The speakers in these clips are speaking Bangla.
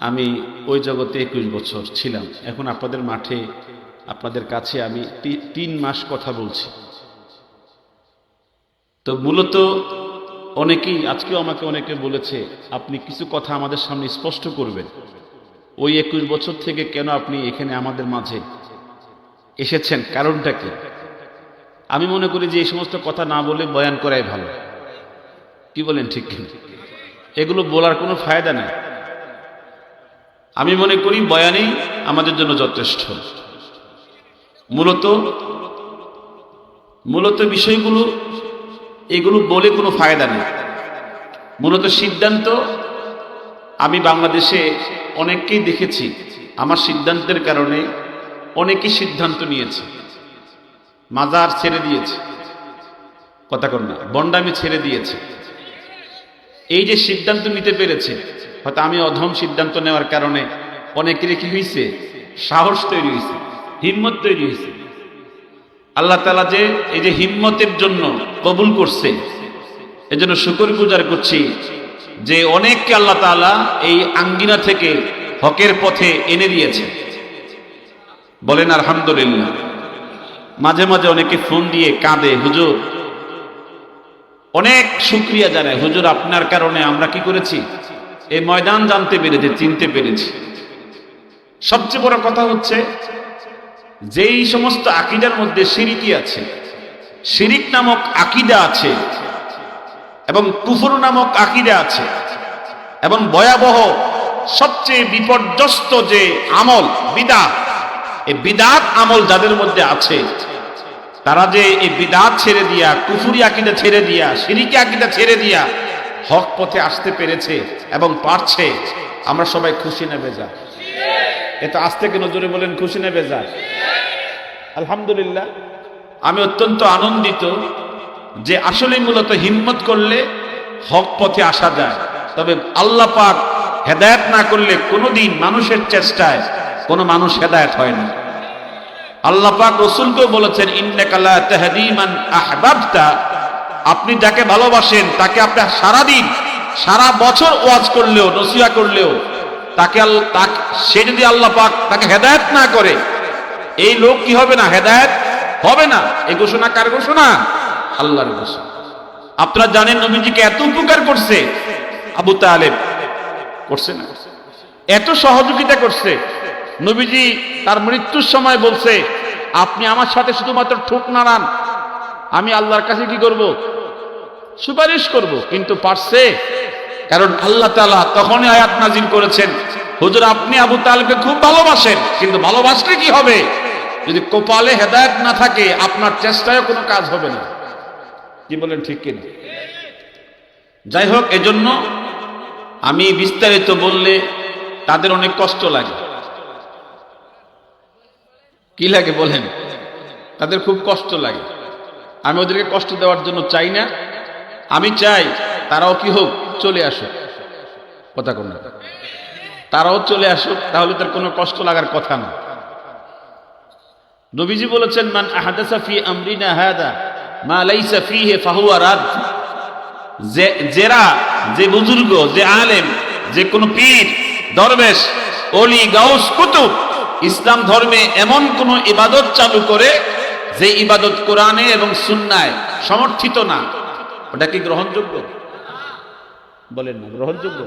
আমি ওই জগতে একুশ বছর ছিলাম। এখন আপনাদের মাঠে, আপনাদের কাছে আমি তিন মাস কথা বলছি। তো মূলত অনেকেই আজকেও আমাকে অনেকে বলেছে, আপনি কিছু কথা আমাদের সামনে স্পষ্ট করবেন। ওই একুশ বছর থেকে কেন আপনি এখানে আমাদের মাঝে এসেছেন? কারণটা কি? আমি মনে করি যে এই সমস্ত কথা না বলে বয়ান করাই ভালো। কি বলেন ঠিক এগুলো বলার কোনো ফায়দা নেই। আমি মনে করি বয়ানই আমাদের জন্য যথেষ্ট। মূলত মূলত বিষয়গুলো, এগুলো বলে কোনো ফায়দা নেই। মূলত সিদ্ধান্ত, আমি বাংলাদেশে অনেককেই দেখেছি, আমার সিদ্ধান্তের কারণে অনেকেই সিদ্ধান্ত নিয়েছে। মাজার ছেড়ে দিয়েছে। কথা না, বন্ডামি ছেড়ে দিয়েছে। এই যে সিদ্ধান্ত নিতে পেরেছে হয়তো আমি অধম সিদ্ধান্ত নেওয়ার কারণে অনেকেরই কি হয়েছে সাহস তৈরি হয়েছে হিম্মত তৈরি হয়েছে আল্লাহ তালা যে এই যে হিম্মতের জন্য কবুল করছে, এজন্য শুকর গুজার করছি যে অনেককে আল্লাহ তাআলা এই আঙ্গিনা থেকে হকের পথে এনে দিয়েছে। বলেন, আলহামদুলিল্লাহ। মাঝে মাঝে অনেকে ফোন দিয়ে কাঁদে, হুজুর, অনেক শুক্রিয়া জানায় হুজুর, আপনার কারণে আমরা কি করেছি? এই ময়দান জানতে পেরেছে, চিনতে পেরেছে। সবচেয়ে বড় কথা হচ্ছে, যেই সমস্ত আকিদার মধ্যে সিরিকি আছে, শিরিক নামক আকিদা আছে, এবং কুফর নামক আকিদা আছে, এবং ভয়াবহ সবচেয়ে বিপর্যস্ত যে আমল, বিদাত, এই বিদাত আমল যাদের মধ্যে আছে, তারা যে এই বিদাত ছেড়ে দিয়া, কুফুরি আকিদা ছেড়ে দিয়া সিরিকি আকিদা ছেড়ে দিয়া হক পথে আসতে পেরেছে এবং পারছে। আমরা সবাই খুশি নেবে যা এটা আজ থেকে নজরে বলেন খুশি নেবে যা আলহামদুলিল্লাহ, আমি অত্যন্ত আনন্দিত যে আসলে মূলত হিম্মত করলে হক পথে আসা যায়। তবে আল্লাহ পাক হেদায়েত না করলে কোনোদিন মানুষের চেষ্টায় কোনো মানুষ হেদায়ত হয় না। আল্লাহ পাক রসুলকেও বলেছেন ইন্নাকালা তাহদিমান আহবাবতা আপনি যাকে ভালোবাসেন, তাকে আপনি সারাদিন, সারা বছর ওয়াজ করলেও নসিয়া করলেও, তাকে সে যদি আল্লাহ পাক তাকে হেদায়েত না করে, এই লোক কি হবে না? হেদায়েত হবে না? এই ঘোষণা কার ঘোষণা? আল্লাহর ঘোষণা। আপনারা জানেন নবীজিকে এত উপকার করছে, আবু তালেব করছে না। এত সহযোগিতা করছে। নবীজি তার মৃত্যুর সময় বলছে, আপনি আমার সাথে শুধুমাত্র ঠোক নাড়ান আমি আল্লাহর কাছে কি করব? সুপারিশ করব, কিন্তু পারছে? কারণ আল্লাহ তালা তখনই আয়াত নাজিল করেছেন, হুজুর, আপনি আবু তালেবকে খুব ভালোবাসেন, কিন্তু ভালোবাসলে কি হবে? যদি কপালে হেদায়েত না থাকে, আপনার চেষ্টায় কোনো কাজ হবে না। কি বলেন, ঠিক কিনা যাই হোক, এজন্য আমি বিস্তারিত বললে তাদের অনেক কষ্ট লাগে। কি লাগে বলেন? তাদের খুব কষ্ট লাগে। আমি ওদেরকে কষ্ট দেওয়ার জন্য চাই না। আমি চাই তারাও কি হোক চলে আসুক। কথা কোন তারাও চলে আসুক, তাহলে তার কোনো কষ্ট লাগার কথা না। নবীজি বলেছেন, মান আহাদাসা ফি আমরিনা হাদা, মা লাইসা ফিহি ফাহুয়া রাদ। যে জেরা যে বুজুর্গ, যে আলেম, যে কোনো পীর, দরবেশ, অলি, গাউস, কুতুব, ইসলাম ধর্মে এমন কোন ইবাদত চালু করে, যে ইবাদত কোরআনে এবং সুন্নায় সমর্থিত না। ওটা কি গ্রহণযোগ্য? বলেন না, গ্রহণযোগ্য।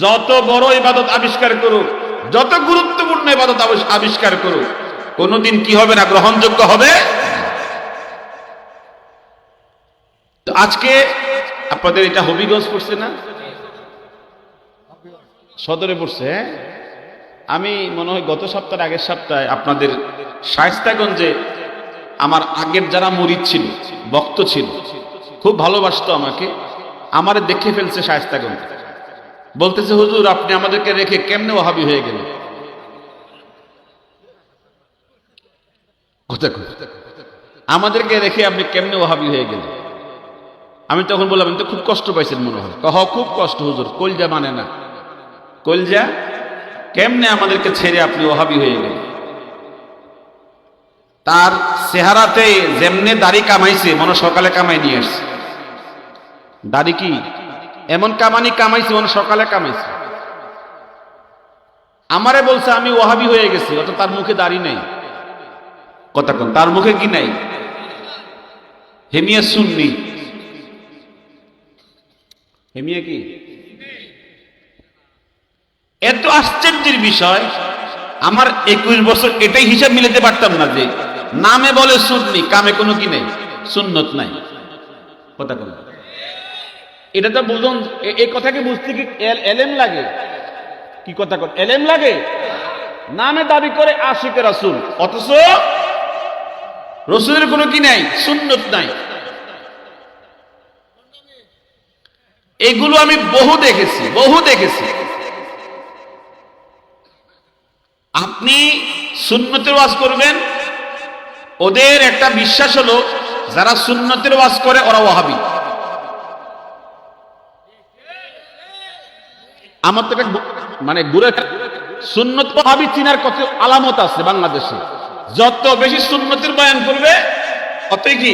যত বড় ইবাদত আবিষ্কার করুক, যত গুরুত্বপূর্ণ ইবাদত আবিষ- আবিষ্কার করুক, কোনোদিন কি হবে না গ্রহণযোগ্য হবে? তো আজকে আপনাদের এটা হবিগঞ্জ পড়ছে না? সদরে পড়ছে হ্যাঁ? আমি মনে হয় গত সপ্তাহের আগের সপ্তাহে আপনাদের শায়স্তাগঞ্জে আমার আগের যারা মরিদ ছিল বক্ত ছিল খুব ভালোবাসতো আমাকে। আমার দেখে ফেলছে শায়স্তাগঞ্জ বলতেছে, হুজুর, আপনি আমাদেরকে রেখে কেমনে ওহাবি হয়ে গেলেন? আমাদেরকে রেখে আপনি কেমনে ওহাবি হয়ে গেলেন? আমি তখন বললাম "আপনি তো খুব কষ্ট পাইছেন মনে হয়। কহ, খুব কষ্ট, হুজুর, কলজা মানে না। কলজা কেমনে আমাদেরকে ছেড়ে আপনি ওহাবি হয়ে গেলেন? তার চেহারাতে যেমনে দাড়ি কামাইছে, মনে সকালে কামাই নিয়ে আসছে। দাড়ি কি? এমন কামানি কামাইছে, মনে সকালে কামাইছে। আমারে বলছে, আমি ওহাবি হয়ে গেছি, অত তার মুখে দাড়ি নেই। কথা কোন, তার মুখে কি নাই? হেমিয়া সুন্নি। হেমিয়া কি? এত আশ্চর্যের বিষয়, আমার একুশ বছর এটাই হিসাব মিলাতে পারতাম না যে, নামে বলে সুন্নি, কামে কোনো কি নেই, সুন্নত নাই। কথা কোন। এটা তো বুঝুন এই কথা কি বুঝতে কি এল- এলেম লাগে? কি কথা কর এলেম লাগে? নামে দাবি করে আশিকে রাসুল। অথচ রসুলের কোনো কি নাই? সুন্নত নাই। এগুলো আমি বহু দেখেছি বহু দেখেছি। আপনি সুন্নতের ওয়াজ করবেন, ওদের একটা বিশ্বাস হলো, যারা সুন্নতের ওয়াজ করে ওরা ওয়াহাবি। আমার তো মানে গুরে সুন্নত ওয়াহাবি চিনার কত আলামত আছে বাংলাদেশে। যত বেশি সুন্নতির বয়ান করবে, অতই কি?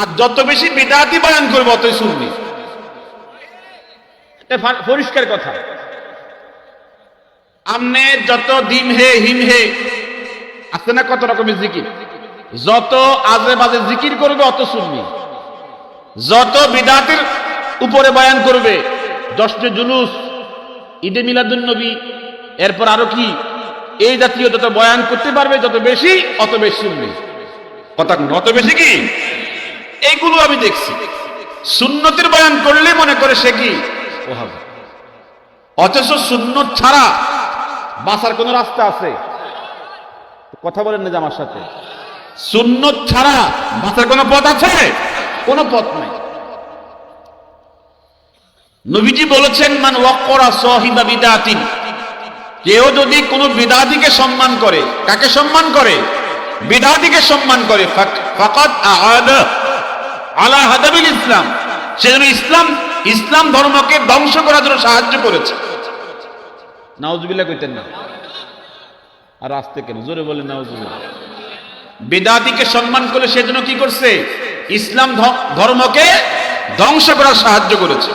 আর যত বেশি বিদাতি বয়ান করবে, অতই সুন্নি। পরিষ্কার কথা। আমনে যত দিম হে, হিম হে, আছে না কত রকমের জিকির? যত আজে বাজে জিকির করবে, অত শুনবি যত বিদাতের উপরে বয়ান করবে দশটা জুলুস, ঈদে মিলাদুন নবী। এরপর আরও কি? এই জাতীয় যত বয়ান করতে পারবে, যত বেশি, অত বেশি শুনবে কথা অত বেশি কি? এইগুলো আমি দেখছি। সুন্নতের বয়ান করলে মনে করে সে কি? অথচ সুন্নত ছাড়া বাঁচার কোন রাস্তা আছে? কথা বলেন না যে আমার সাথে। সুন্নত ছাড়া বাঁচার কোন পথ আছে? কোন পথ নাই। নবীজি বলেছেন, মান ওয়াক্করা সহিবা বিদাতিন। কেউ যদি কোনো বিদাতিকে সম্মান করে, কাকে সম্মান করে? বিদাতিকে সম্মান করে। ফাক- ফাকাদ আআদা আলা হাদাবিল ইসলাম। সে যেন ইসলাম ইসলাম ধর্মকে ধ্বংস করার জন্য সাহায্য করেছে। নাউজুবিল্লাহ কইতেন না। আর আসতে কেন জোরে বলেন নাউজুবিল্লাহ। বেদাতিকে সম্মান করলে সেজন্য কি করছে? ইসলাম ধর্মকে ধ্বংস করার সাহায্য করেছে।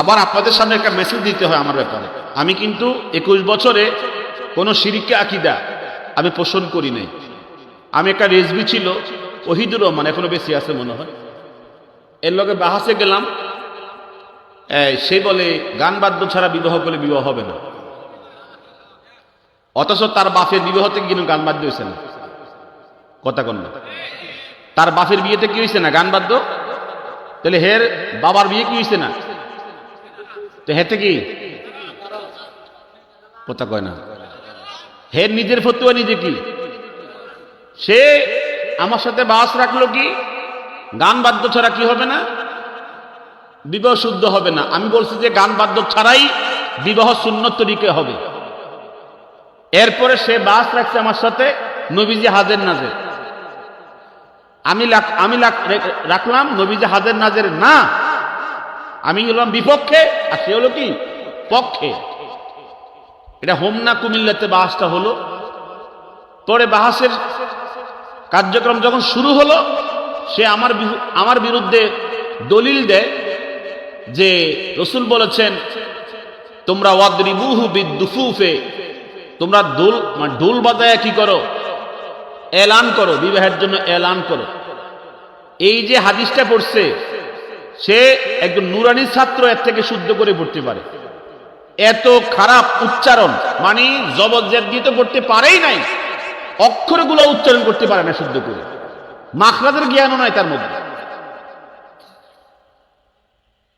আবার আপনাদের সামনে একটা মেসেজ দিতে হয় আমার ব্যাপারে। আমি কিন্তু একুশ বছরে কোনো সিরিকে আকিদা আমি পোষণ করি নাই। আমি একটা রেসবি ছিল, ওহিদুর রহমান, এখনও বেশি আছে মনে হয়। এর লগে বাহাসে গেলাম সে বলে, গান বাদ্য ছাড়া বিবাহ করলে বিবাহ হবে না। অথচ তার বাপের বিবাহতে কিন্তু গান বাদ্য হয়েছে না। কথা কন তার বাপের বিয়েতে কি হয়েছে না গান বাদ্য? তাহলে হের বাবার বিয়ে কি হয়েছে না? তো হেতে কি? কথা কয় না। হে নিজের ফতুয়া নিজে কি? সে আমার সাথে বাস রাখল কি? গান বাদ্য ছাড়া কি হবে না? বিবাহ শুদ্ধ হবে না। আমি বলছি যে গান বাদ্য ছাড়াই বিবাহ শূন্য তরিকে হবে। এরপরে সে বাস রাখছে আমার সাথে নবীজি হাজের নাজের। আমি আমি রাখলাম নবীজি হাজের নাজের না আমি হলাম বিপক্ষে, আর সে হলো কি? পক্ষে। এটা হোমনা কুমিল্লাতে বাসটা হলো। পরে বাহাসের কার্যক্রম যখন শুরু হলো, সে আমার আমার বিরুদ্ধে দলিল দেয় যে রসুল বলেছেন, তোমরা ওয়াদ্রিবুহু বিদ্দুফুফে তোমরা দোল মানে ঢোল বাজায় কি করো? এলান করো, বিবাহের জন্য এলান করো। এই যে হাদিসটা পড়ছে সে একজন নুরানি ছাত্র এর থেকে শুদ্ধ করে পড়তে পারে। এত খারাপ উচ্চারণ মানে জবরজের দিয়ে তো পড়তে পারেই নাই। অক্ষরগুলো উচ্চারণ করতে পারে না শুদ্ধ করে। মাখরাদের জ্ঞানও নাই তার মধ্যে।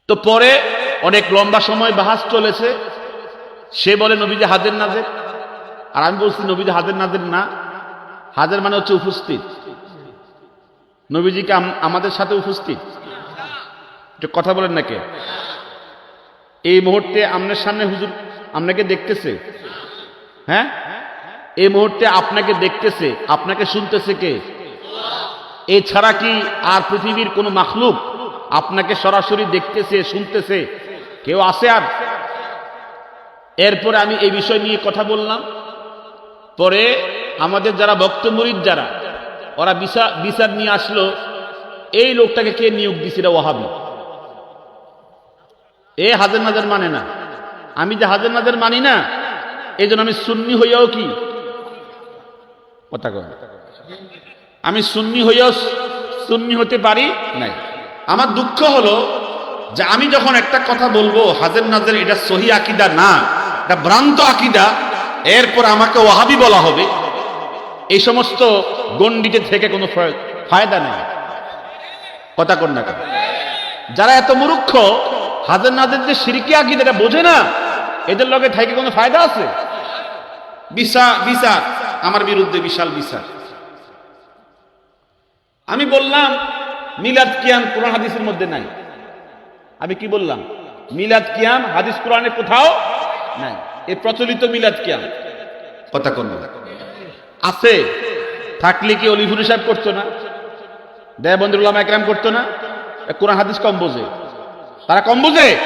তো পরে অনেক লম্বা সময় বাহাস চলেছে। সে বলে, নবীজি হাজের নাজের। আর আমি বলছি, নবীজি হাজের নাজের না। হাজের মানে হচ্ছে উপস্থিত। নবীজিকে আমাদের সাথে উপস্থিত। কথা বলেন নাকি? এই মুহূর্তে আপনার সামনে হুজুর আপনাকে দেখতেছে। হ্যাঁ? এই মুহূর্তে আপনাকে দেখতেছে, আপনাকে শুনতেছে কে? এছাড়া কি আর পৃথিবীর কোনো মাখলুক আপনাকে সরাসরি দেখতেছে, শুনতেছে? কেউ আসে আর? এরপরে আমি এই বিষয় নিয়ে কথা বললাম। পরে আমাদের যারা বক্তমরিদ যারা, ওরা বিচার বিচার নিয়ে আসলো, এই লোকটাকে কে নিয়োগ দিছিল ওহাবি এ হাজার নাজার মানে না। আমি যে হাজার নাজার মানি না এই জন্য আমি সুন্নি হইয়াও কি? কথা আমি সুন্নি হইয়াও সুন্নি হতে পারি নাই। আমার দুঃখ হলো যে আমি যখন একটা কথা বলব, হাজার নাজার এটা সহি আকিদা না, এটা ভ্রান্ত আকিদা, এরপর আমাকে ওয়াহাবি বলা হবে। এই সমস্ত গণ্ডিতে থেকে কোনো ফায়দা নেই। কথা কন না যারা এত মূর্খ হাজার নাদের যে সিরিকি আকিদ, এটা বোঝে না। এদের লগে থেকে কোনো ফায়দা আছে? বিশাল বিচার। আমার বিরুদ্ধে বিশাল বিচার। আমি বললাম, মিলাদ কিয়াম কোরআন হাদিসের মধ্যে নাই। আমি কি বললাম? মিলাদ কিয়াম হাদিস কোরআনে কোথাও নাই। এই প্রচলিত মিলাদ কিয়াম। কথা কোন আছে। থাকলে কি অলিফুর সাহেব করতো না? দেবন্দুল্লাহ একরাম করতো না? কোরআন হাদিস কম বোঝে। তারা কম বোঝে?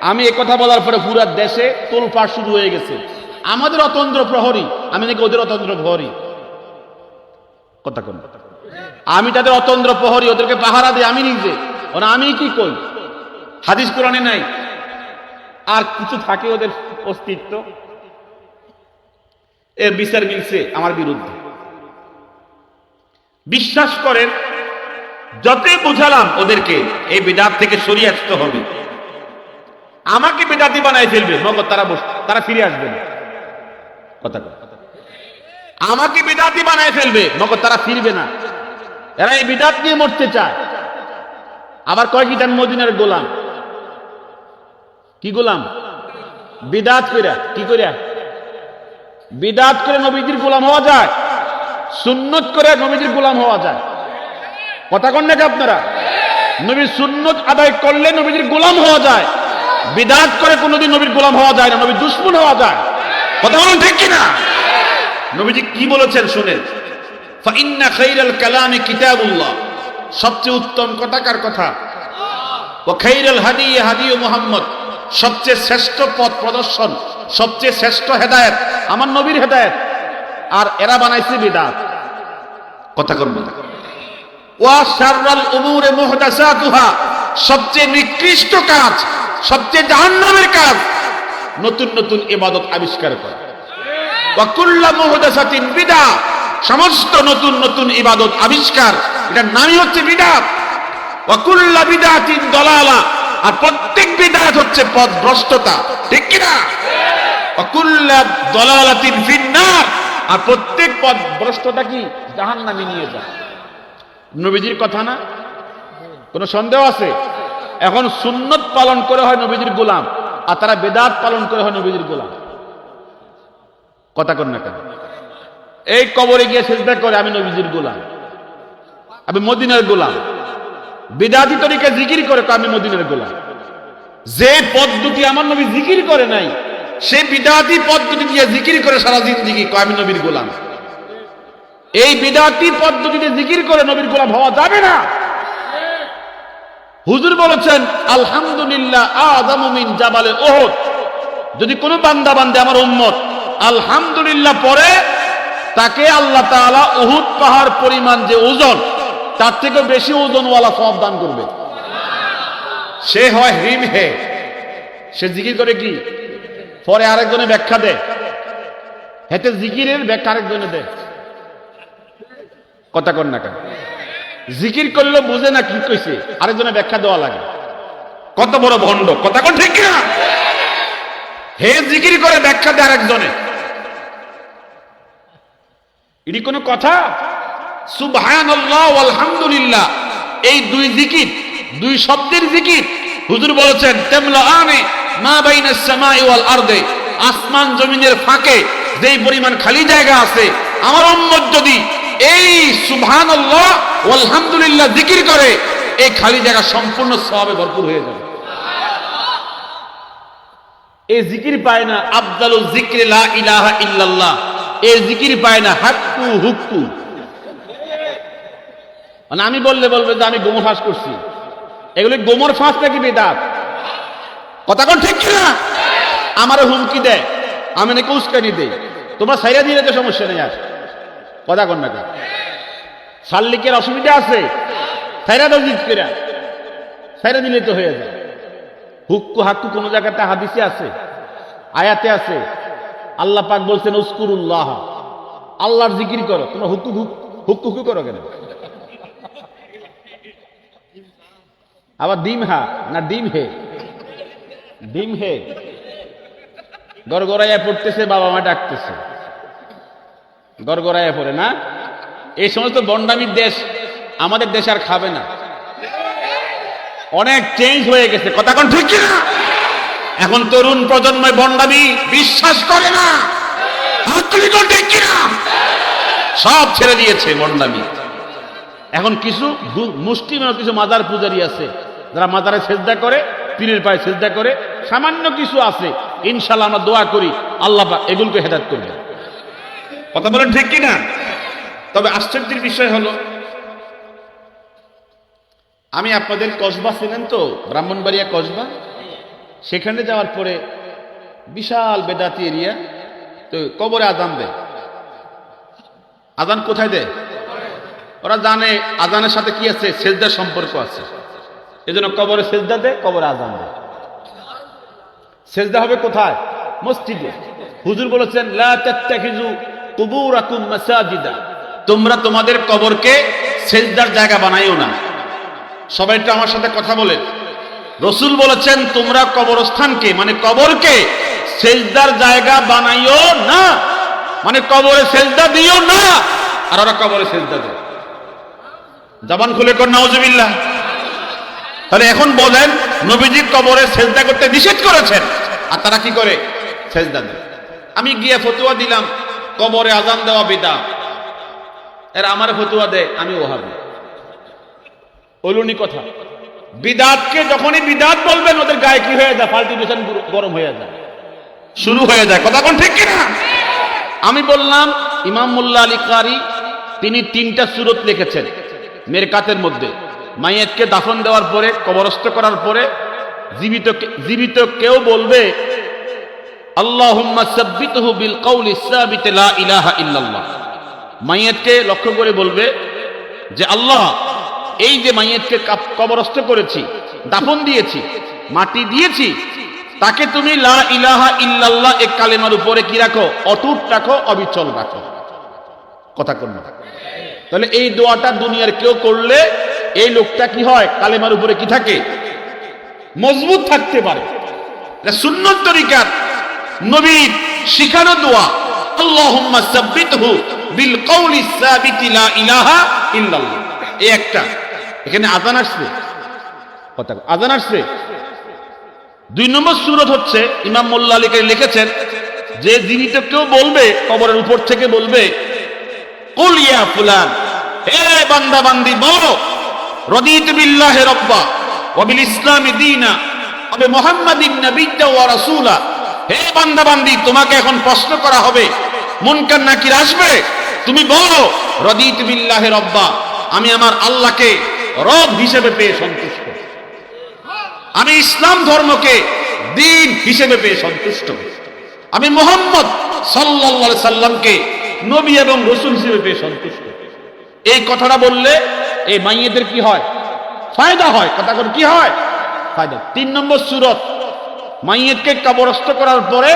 আমি এ কথা বলার পরে পুরা দেশে তোলপাড় শুরু হয়ে গেছে। আমাদের অতন্ত্র প্রহরী, আমি নাকি ওদের অতন্ত্র প্রহরী? কথা কোন। আমি তাদের অতন্ত্র প্রহরী, ওদেরকে পাহারা দিই আমি নিজে। ওরা আমি কি কই? হাদিস কোরআনে নাই। আর কিছু থাকে ওদের অস্তিত্ব? এর বিচার মিলছে আমার বিরুদ্ধে। বিশ্বাস করেন যতই বুঝালাম ওদেরকে, এই বিদাত থেকে সরিয়ে আসতে হবে। আমাকে বেদাতি বানায় ফেলবে, নগদ তারা বস, তারা ফিরে আসবে না। কথা আমাকে বিদাতি বানায় ফেলবে, নগদ তারা ফিরবে না। এরা এই বিদাত নিয়ে মরতে চায়। আবার কয় কি তার মদিনার গোলাম? কি গোলাম? বিদাত কইরা, কি কইরা? বিদাত করে নবীজির গোলাম হওয়া যায়, সুন্নত করে নবীজির গোলাম হওয়া যায়। কথা কন নাকি আপনারা? নবীর সুন্নত আদায় করলে নবীজির গোলাম হওয়া যায়। বিদাত করে কোনোদিন নবীর গোলাম হওয়া যায় না নবীর দুশ্মন হওয়া যায়। কথা বলুন ঠিক কিনা? নবীজি কি বলেছেন শুনেন? ফাইন্না খাইরাল কালামে কিতাবুল্লাহ। সবচেয়ে উত্তম কথাকার কথা? ও খাইরাল হাদি হাদি মুহাম্মদ। সবচেয়ে শ্রেষ্ঠ পথ প্রদর্শন, সবচেয়ে শ্রেষ্ঠ হেদায়েত, আমার নবীর হেদায়েত। আর এরা বানাইছে বিদাত। কথা করব না ওয়া শাররাল উমুরে মুহদাসাতুহা, সবচেয়ে নিকৃষ্ট কাজ, সবচেয়ে জাহান্নামের কাজ, নতুন নতুন ইবাদত আবিষ্কার করা। ওয়া কুল্লা মুহদাসাতিন বিদা, সমস্ত নতুন নতুন ইবাদত আবিষ্কার, এটার নামই হচ্ছে বিদাত কুল্লা বিদাতিন দলালা, আর প্রত্যেক বিদাত হচ্ছে পথ ভ্রষ্টতা ঠিক কি না? ওয়া কুল্লা দলালাতিন ফিন্নার, আর প্রত্যেক পথ ভ্রষ্টতা কি? জাহান্নামে নিয়ে যায়। নবীজির কথা না? কোনো সন্দেহ আছে? এখন সুন্নত পালন করে হয় নবীজির গোলাম, আর তারা বেদাত পালন করে হয় নবীজির গোলাম। কথা কর না কেন? এই কবরে গিয়ে সেজদা করে আমি নবীজির গোলাম। আমি মদিনার গোলাম। বেদাতি তরিকা জিকির করে আমি মদিনার গোলাম। যে পদ্ধতি আমার নবী জিকির করে নাই, সে বিদাতি পদ্ধতি দিয়ে জিকির করে সারা জিন্দিগি কয়, আমি নবীর গোলাম। এই বিদাতি পদ্ধতিতে জিকির করে নবীর গোলাম হওয়া যাবে না। হুজুর বলেছেন, আলহামদুলিল্লাহ আদামিন জাবালে ওহদ যদি কোনো বান্দা বান্দে আমার উম্মত আলহামদুলিল্লাহ পরে তাকে আল্লাহ তাআলা উহুদ পাহাড় পরিমাণ যে ওজন, তার থেকে বেশি ওজনওয়ালা সব দান করবে। সে হয় হিম হে। সে জিকির করে কি? পরে আরেকজনে ব্যাখ্যা দেয়। হেতে জিকিরের ব্যাখ্যা আরেকজনে দেয়। কথা কর না কেন? জিকির করলে বুঝে না কি কইছে আরেকজনে ব্যাখ্যা দেওয়া লাগে। কত বড় ভণ্ড, কথা কোন ঠিক না হে জিকির করে ব্যাখ্যা দেয় আরেকজনে। এটি কোনো কথা? সুবহানাল্লাহ আলহামদুলিল্লাহ এই দুই জিকির, দুই শব্দের জিকির, হুজুর বলেছেন তেমলা আনে মা বাইনা সামাই ওয়াল আরদে। আসমান জমিনের ফাঁকে যেই পরিমাণ খালি জায়গা আছে, আমার উম্মত যদি এই সুবহানাল্লাহ আলহামদুলিল্লাহ জিকির করে, এই খালি জায়গা সম্পূর্ণ সবে ভরপুর হয়ে যাবে। এই জিকির পায় না আফদালু জিক্রে ইলাহা ইল্লাল্লাহ। এই জিকির পায় না, হাক্কু হুক্কু। মানে আমি বললে বলবে যে আমি গোমর ফাঁস করছি। এগুলি গোমর ফাঁস নাকি বেদাত? কথা কোন ঠিক না আমার হুমকি দেয়, আমি নাকি উস্কানি দেই। তোমরা সাইরা তো সমস্যা নেই আর। কথা কোন না শাল্লিকের অসুবিধা আছে সাইরা দাও জিত করে সাইরা দিলে তো হয়ে যায়। হুক্কু হাক্কু কোন জায়গাতে হাদিসে আছে, আয়াতে আছে। আল্লাহ পাক বলছেন, উস্কুরুল্লাহ। আল্লাহর জিকির করো। তোমরা হুক্কু হুক, হুক্কু হুক্কু করো কেন? আবার ডিম হা, না ডিম হে? ডিম হে? গড়গড়াইয়া পড়তেছে, বাবা মা ডাকতেছে। গড়গড়াইয়া পড়ে, না? এই সমস্ত বন্ডামির দেশ আমাদের দেশ আর খাবে না। অনেক চেঞ্জ হয়ে গেছে। কথা কোন ঠিক না এখন তরুণ প্রজন্মে বন্ডামি বিশ্বাস করে না। সব ছেড়ে দিয়েছে বন্ডামি এখন কিছু মুসলিম কিছু মাজার পূজারি আছে। যারা মাজারে সেজদা করে, পীরের পায়ে সেজদা করে, সামান্য কিছু আছে। ইনশাল্লাহ আমরা দোয়া করি, আল্লাহ এগুলোকে হেদাত করবে। কথা বলেন ঠিক কিনা? তবে আশ্চর্যের বিষয় হলো, আমি আপনাদের কসবা ছিলেন তো, ব্রাহ্মণবাড়িয়া কসবা? সেখানে যাওয়ার পরে বিশাল বেদাতি এরিয়া, তো কবরে আজান দেয়। আজান কোথায় দেয়? ওরা জানে, আজানের সাথে কি আছে? সেজদার সম্পর্ক আছে। এজন্য কবরে সেজদা দেয়, কবরে আজান দেয়। সেজদা হবে কোথায়? মসজিদে। হুজুর বলেছেন তোমরা তোমাদের কবরকে সেজদার জায়গা বানাইও না। সবাই একটু আমার সাথে কথা বলেন রসুল বলেছেন, তোমরা কবরস্থানকে মানে কবরকে সেজদার জায়গা বানাইও না। মানে কবরে সেজদা দিও না, আর ওরা কবরে সেজদা দেয়। জবান খুলে কর নওয়াজবিল্লাহ তাহলে এখন বলেন নবীজির কবরে সেজদা করতে নিষেধ করেছেন, আর তারা কি করে? সেজদা দেয়। আমি গিয়ে ফতুয়া দিলাম। কবরে আজান দেওয়া বিদা। এর আমার ফতুয়া দেয়, আমি ওহাবি। ওলুনি কথা। বিদাতকে যখনই বিদাত বলবেন, ওদের গায়ে কি হয়ে যায়? পাল্টিভেশন গরম হয়ে যায়। শুরু হয়ে যায়। কথা কোন ঠিক কিনা? আমি বললাম, ইমাম মোল্লা আলী কারি, তিনি তিনটা সুরত লিখেছেন মেরকাতের মধ্যে। মাইয়েতকে দাফন দেওয়ার পরে, কবরস্থ করার পরে, জীবিত জীবিত কেউ বলবে বিল লা ইলাহা ইল্লাল্লাহ। মাইয়েতকে লক্ষ্য করে বলবে যে, আল্লাহ, এই যে মাইয়েতকে কবরস্থ করেছি, দাফন দিয়েছি, মাটি দিয়েছি, তাকে তুমি লা ইলাহা ইল্লাল্লাহ এক কালেমার উপরে কি রাখো? অটুট রাখো, অবিচল রাখো। কথা কোন তাহলে এই দোয়াটা দুনিয়ার কেউ করলে এই লোকটা কি হয়? কালেমার উপরে কি থাকে? মজবুত থাকতে পারে। সুন্নত তরিকার নবীর শিখানো দোয়া, আল্লাহুম্মা সাব্বিতহু বিল কওলি সাবিতি লা ইলাহা ইল্লাল্লাহ। এই একটা। এখানে আজান আসছে কথা আজান আসছে দুই নম্বর সুরত হচ্ছে, ইমাম মোল্লা আলীকে লিখেছেন, যে তো কেউ বলবে, কবরের উপর থেকে বলবে, কুল ইয়া ফুলান, হে বান্দা বান্দি বলো, রদিতু বিল্লাহি রাব্বা, ওয়া বিল ইসলামি দীনা ওয়া মুহাম্মাদিন নাবিয়্যা ওয়া রাসূলা হে বান্দা বান্দি তোমাকে এখন প্রশ্ন করা হবে। মুনকার নাকির আসবে? তুমি বলো, রদিত বিল্লাহি রাব্বা, আমি আমার আল্লাহকে রব হিসেবে পেয়ে সন্তুষ্ট। আমি ইসলাম ধর্মকে দিন হিসেবে পেয়ে সন্তুষ্ট। আমি মোহাম্মদ সাল্লাল্লাহু সাল্লামকে নবী এবং রসুল হিসেবে পেয়ে সন্তুষ্ট। এই কথাটা বললে এই মাইয়েদের কি হয়? ফায়দা হয়। কথা করে, কি হয়? ফায়দা। তিন নম্বর সুরত। মাইয়েতকে কবরস্থ করার পরে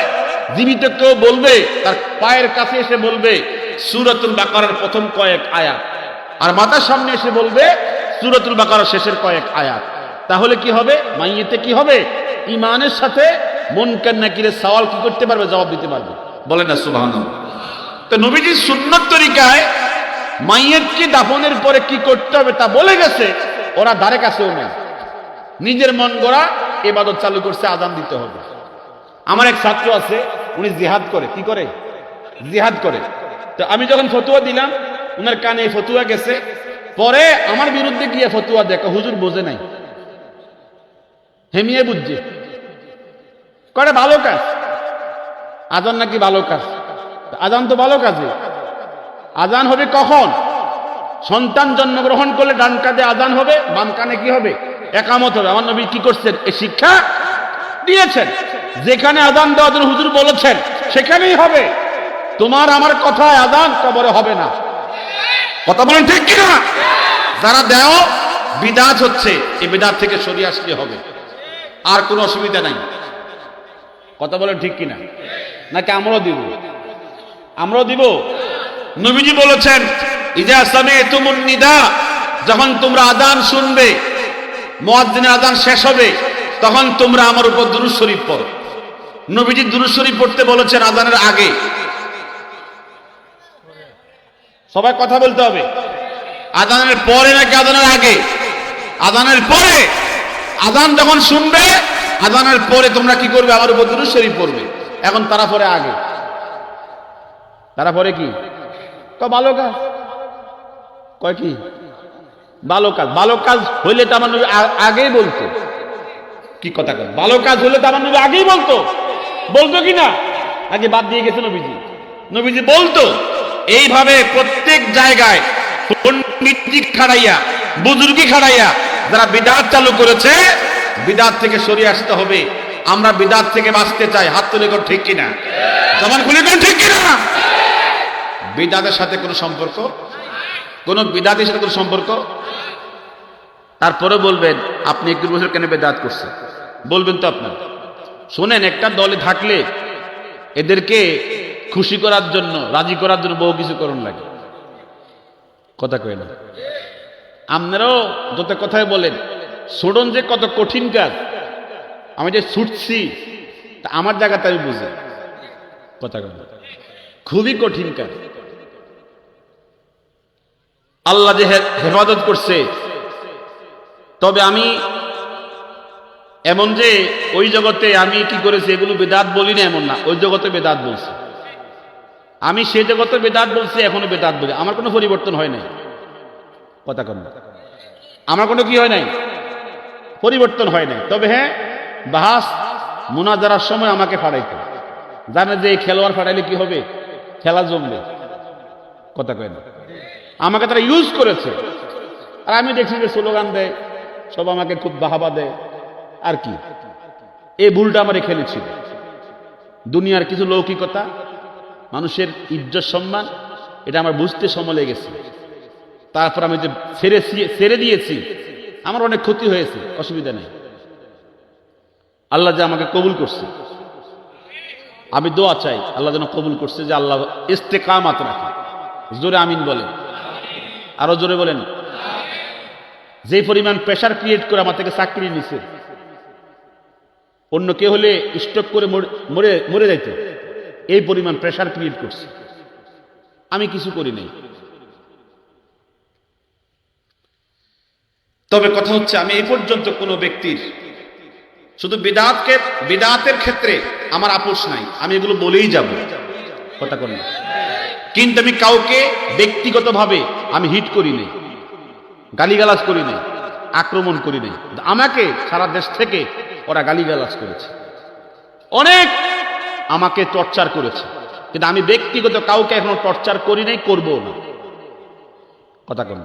জীবিত কেউ বলবে, তার পায়ের কাছে এসে বলবে, সুরতুল বাকারার প্রথম কয়েক আয়াত। আর মাথার সামনে এসে বলবে, সুরতুল বাকারার শেষের কয়েক আয়াত। তাহলে কি হবে? মাইয়েতে কি হবে? ইমানের সাথে মন নাকিরে সওয়াল কি করতে পারবে? জবাব দিতে পারবে। বলে না সুবহান তো নবীজির সুন্নত তরিকায় মাইয়েতকে দাফনের পরে কি করতে হবে তা বলে গেছে, ওরা ধারে কাছেও নেই। নিজের মন গড়া এবাদত চালু করছে, আজান দিতে হবে। আমার এক ছাত্র আছে, উনি জিহাদ করে। কি করে? জিহাদ করে। তো আমি যখন ফতুয়া দিলাম, উনার কানে ফতুয়া গেছে। পরে আমার বিরুদ্ধে গিয়ে ফতুয়া দেখো, হুজুর বোঝে নাই। হেমিয়ে বুঝছে। করে ভালো কাজ। আজান নাকি ভালো কাজ? আজান তো ভালো কাজে। আজান হবে কখন? সন্তান জন্মগ্রহণ করলে ডান কাঁধে আজান হবে, বাম কানে কি হবে? একামত হবে। আমার নবী কি করছেন? এই শিক্ষা দিয়েছেন। যেখানে আদান দেওয়ার জন্য হুজুর বলেছেন, সেখানেই হবে। তোমার আমার কথায় আদান কবরে হবে না। কথা বলেন ঠিক কিনা? যারা দেও, বিদাত হচ্ছে, এই বিদাত থেকে সরিয়ে আসলে হবে। আর কোনো অসুবিধা নাই। কথা বলেন ঠিক কিনা? নাকি আমরাও দিব? আমরাও দিব? নবীজি বলেছেন, ইজা সামি'তুমুন নিদা যখন তোমরা আদান শুনবে মুয়াজ্জিনের আজান শেষ হবে, তখন তোমরা আমার উপর দুরূদ শরীফ পড়ো। নবীজি দুরূদ শরীফ পড়তে বলেছেন আজানের আগে। সবাই কথা বলতে হবে। আদানের পরে নাকি আদানের আগে? আদানের পরে! আদান যখন শুনবে আদানের পরে তোমরা কি করবে? আমার উপর দুরূদ শরীফ পড়বে। এখন তারা পরে আগে। তারা পরে কি? তো ভালো কাজ। কয় কি? ভালো কাজ ভালো কাজ হইলে তো আমার আগেই বলতো। কি কথা কর ভালো কাজ হলে তো আমার নবী আগেই বলতো। বলতো কি না? নাকি বাদ দিয়ে গেছে নবীজি। নবীজি বলতো, এইভাবে প্রত্যেক জায়গায় খাড়াইয়া, বুজুর্গি খাড়াইয়া যারা বিদাত চালু করেছে, বিদাত থেকে সরিয়ে আসতে হবে। আমরা বিদাত থেকে বাঁচতে চাই। হাত তুলে কর, ঠিক কিনা? জমান খুলে কর, ঠিক কিনা? বিদাতের সাথে কোনো সম্পর্ক কোন বিদাতের সাথে কোনো সম্পর্ক? তারপরে বলবেন, আপনি একটু বছর কেন বেদাত করছেন? বলবেন তো আপনার। শোনেন, একটা দলে থাকলে এদেরকে খুশি করার জন্য, রাজি করার জন্য বহু কিছু করণ লাগে। কথা কয় না? আপনারাও যত কথায় বলেন ছোড়ন যে কত কঠিন কাজ। আমি যে ছুটছি, তা আমার জায়গাতে আমি বুঝি। কথা খুবই কঠিন কাজ। আল্লাহ যে হেফাজত করছে। তবে আমি এমন যে ওই জগতে আমি কি করেছি, এগুলো বেদাত বলি না এমন না, ওই জগতে বেদাত বলছি। আমি সে জগতে বেদাত বলছি, এখনও বেদাত বলি। আমার কোনো পরিবর্তন হয় নাই। কথা না। আমার কোনো কি হয় নাই? পরিবর্তন হয় নাই। তবে হ্যাঁ বাহাস মুনাজারার সময় আমাকে ফাড়াইতো। জানে যে এই খেলোয়াড় ফাড়াইলে কি হবে? খেলা জমবে। কথা কয় না আমাকে তারা ইউজ করেছে। আর আমি দেখছি যে স্লোগান দেয়, সব আমাকে খুব বাহাবা দেয়। আর কি? এই ভুলটা আমার এখানে ছিল। দুনিয়ার কিছু লৌকিকতা, মানুষের ইজ্জত সম্মান, এটা আমার বুঝতে সময় লেগেছে। তারপর আমি যে ছেড়ে ছেড়ে দিয়েছি, আমার অনেক ক্ষতি হয়েছে, অসুবিধা নেই। আল্লাহ যে আমাকে কবুল করছে। আমি দোয়া চাই, আল্লাহ যেন কবুল করছে যে আল্লাহ ইস্তেকামাত রাখে। জোরে আমিন বলেন। আরও জোরে বলেন। যে পরিমাণ প্রেশার ক্রিয়েট করে আমার থেকে চাকরি নিছে, অন্য কে হলে স্টক করে মরে- মরে যাইত। এই পরিমাণ প্রেশার ক্রিয়েট করছে। আমি কিছু করি নাই। তবে কথা হচ্ছে, আমি এই পর্যন্ত কোনো ব্যক্তির, শুধু বিদাতকে, বিদাতের ক্ষেত্রে আমার আপোষ নাই। আমি এগুলো বলেই যাব। কথা করেন কিন্তু আমি কাউকে ব্যক্তিগতভাবে আমি হিট করি নি গালিগালাজ করি নেই, আক্রমণ করি নি আমাকে সারা দেশ থেকে ওরা গালিগালাজ করেছে। অনেক আমাকে টর্চার করেছে। কিন্তু আমি ব্যক্তিগত কাউকে এখনও টর্চার করি নাই করব না। কথা কন